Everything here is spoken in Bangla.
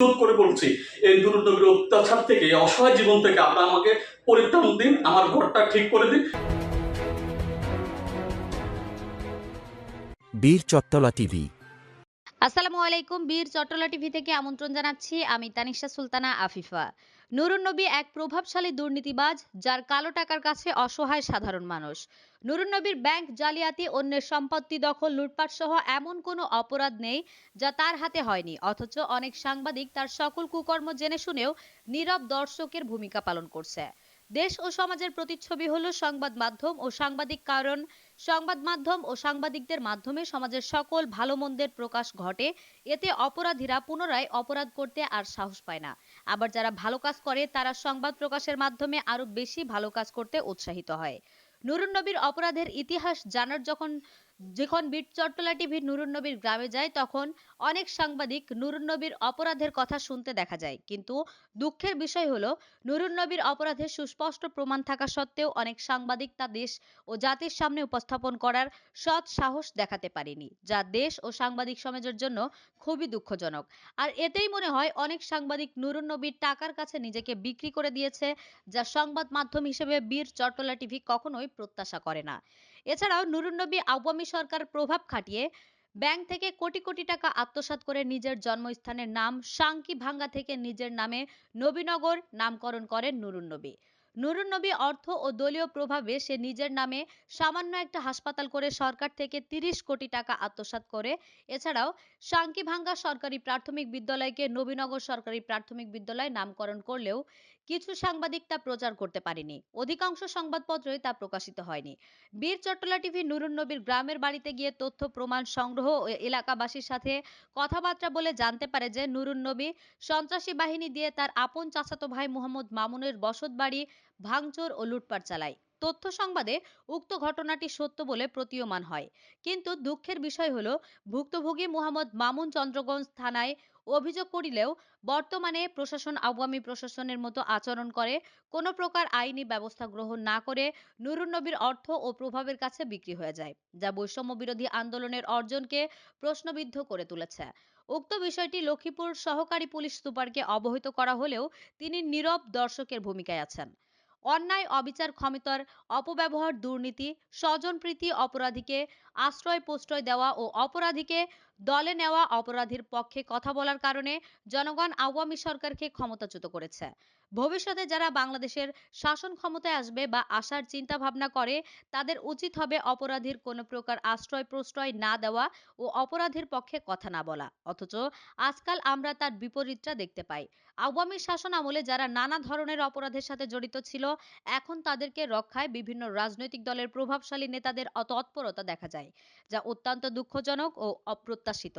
করে বলছি এই নুরুন নবীর অত্যাচার থেকে অসহায় জীবন থেকে আপনারা আমাকে পরিত্রাণ দিন আমার ঘরটা ঠিক করে দিন। বীর চত্তলা টিভি। আসসালামু আলাইকুম বীর চট্টলা টিভি থেকে আমন্ত্রণ জানাচ্ছি আমি তানিশা সুলতানা আফিফা। নুরুন নবী এক প্রভাবশালী দুর্নীতিবাজ, যার কালো টাকার কাছে অসহায় সাধারণ মানুষ। নুরুন্নবীর ব্যাংক জালিয়াতি, অন্যের সম্পত্তি দখল লুটপাট সহ এমন কোনো অপরাধ নেই যা তার হাতে হয়নি। অথচ অনেক সাংবাদিক তার সকল কুকর্ম জেনে শুনেও নীরব দর্শকের ভূমিকা পালন করছে। দেশ ও সমাজের প্রতিচ্ছবি হলো সংবাদ মাধ্যম ও সাংবাদিক, কারণ সংবাদ মাধ্যম ও সাংবাদিকদের মাধ্যমে সমাজের সকল ভালো মন্দের প্রকাশ ঘটে। এতে অপরাধীরা পুনরায় অপরাধ করতে আর সাহস পায় না। আবার যারা ভালো কাজ করে, তারা সংবাদ প্রকাশের মাধ্যমে আরও বেশি ভালো কাজ করতে উৎসাহিত হয়। নুরুন নবীর অপরাধের ইতিহাস জানার যখন যখন বিট চট্টলা টিভি নুরুন নবীর গ্রামে যায়, তখন অনেক সাংবাদিক নুরুন নবীর অপরাধের কথা শুনতে দেখা যায়। কিন্তু দুঃখের বিষয় হলো, নুরুন নবীর অপরাধের সুস্পষ্ট প্রমাণ থাকা সত্ত্বেও অনেক সাংবাদিক তা দেশ ও জাতির সামনে উপস্থাপন করার সৎ সাহস দেখাতে পারেনি, যা দেশ ও সাংবাদিক সমাজের জন্য খুবই দুঃখজনক। আর এতেই মনে হয়, অনেক সাংবাদিক নুরুন নবীর টাকার কাছে নিজেকে বিক্রি করে দিয়েছে, যা সংবাদ মাধ্যম হিসেবে বীর চট্টলা টিভি কখনোই প্রত্যাশা করে না। এছাড়াও নুরুন নবী আওয়ামী সরকার প্রভাব খাটিয়ে ব্যাংক থেকে কোটি কোটি টাকা আত্মসাৎ করে নিজের জন্মস্থানের নাম সাংকি ভাঙ্গা থেকে নিজের নামে নবীনগর নামকরণ করেন নুরুন নবী। নুরুন নবী অর্থ ও দলীয় প্রভাবে সে নিজের নামে সামান্য একটা হাসপাতাল করে সরকার থেকে তিরিশ কোটি টাকা আত্মসাৎ করে। এছাড়াও সাংকিভাঙ্গা সরকারি প্রাথমিক বিদ্যালয়কে নবীনগর সরকারি প্রাথমিক বিদ্যালয় নামকরণ করলেও কিছু সাংবাদিক তা প্রচার করতে পারেনি। অধিকাংশ সংবাদপত্রই তা প্রকাশিত হয়নি। বীর চট্টলা টিভি নুরুন নবীর গ্রামের বাড়িতে গিয়ে তথ্য, প্রমাণ, সংগ্রহ ও এলাকাবাসীর সাথে কথাবার্তা বলে জানতে পারে যে, নুরুন নবী সন্ত্রাসী বাহিনী দিয়ে তার আপন চাচাতো ভাই মোহাম্মদ মামুনের বসতবাড়ি ভাঙচুর ও লুটপাট চালায়। তথ্য সংবাদে উক্ত ঘটনাটি সত্য বলে প্রতীয়মান হয়। কিন্তু দুঃখের বিষয় হলো, ভুক্তভোগী মোহাম্মদ মামুন চন্দ্রগঞ্জ থানায় অভিযোগ করিলেও বর্তমানে প্রশাসন আওয়ামী প্রশাসনের মতো আচরণ করে, কোনো প্রকার আইনি ব্যবস্থা গ্রহণ না করে নুরুন নবীর অর্থ ও প্রভাবের কাছে বিক্রি হয়ে যায়, যা বৈষম্য বিরোধী আন্দোলনের অর্জনকে প্রশ্নবিদ্ধ করে তুলেছে। উক্ত বিষয়টি লক্ষ্মীপুর সহকারী পুলিশ সুপারকে অবহিত করা হলেও তিনি নীরব দর্শকের ভূমিকায় আছেন। অন্যায়, অবিচার, ক্ষমতার অপব্যবহার, দুর্নীতি, স্বজনপ্রীতি অপরাধীকে আশ্রয়, প্রশ্রয় দেওয়া ও অপরাধীকে দলে নেওয়া অপরাধীর পক্ষে কথা বলার কারণে জনগণ আওয়ামী সরকারকে ক্ষমতাচ্যুত করেছে। ভবিষ্যতে যারা বাংলাদেশের শাসন ক্ষমতায় আসবে বা আসার চিন্তা ভাবনা করে, তাদের উচিত হবে অপরাধীর কোনো প্রকার আশ্রয় প্রশ্রয় না দেওয়া ও অপরাধীর পক্ষে কথা না বলা। অথচ আজকাল আমরা তার বিপরীতটা দেখতে পাই। আওয়ামী শাসন আমলে যারা নানা ধরনের অপরাধের সাথে জড়িত ছিল, এখন তাদেরকে রক্ষায় বিভিন্ন রাজনৈতিক দলের প্রভাবশালী নেতাদের তৎপরতা দেখা যায়, যা অত্যন্ত দুঃখজনক ও অপ্রত্যাশিত।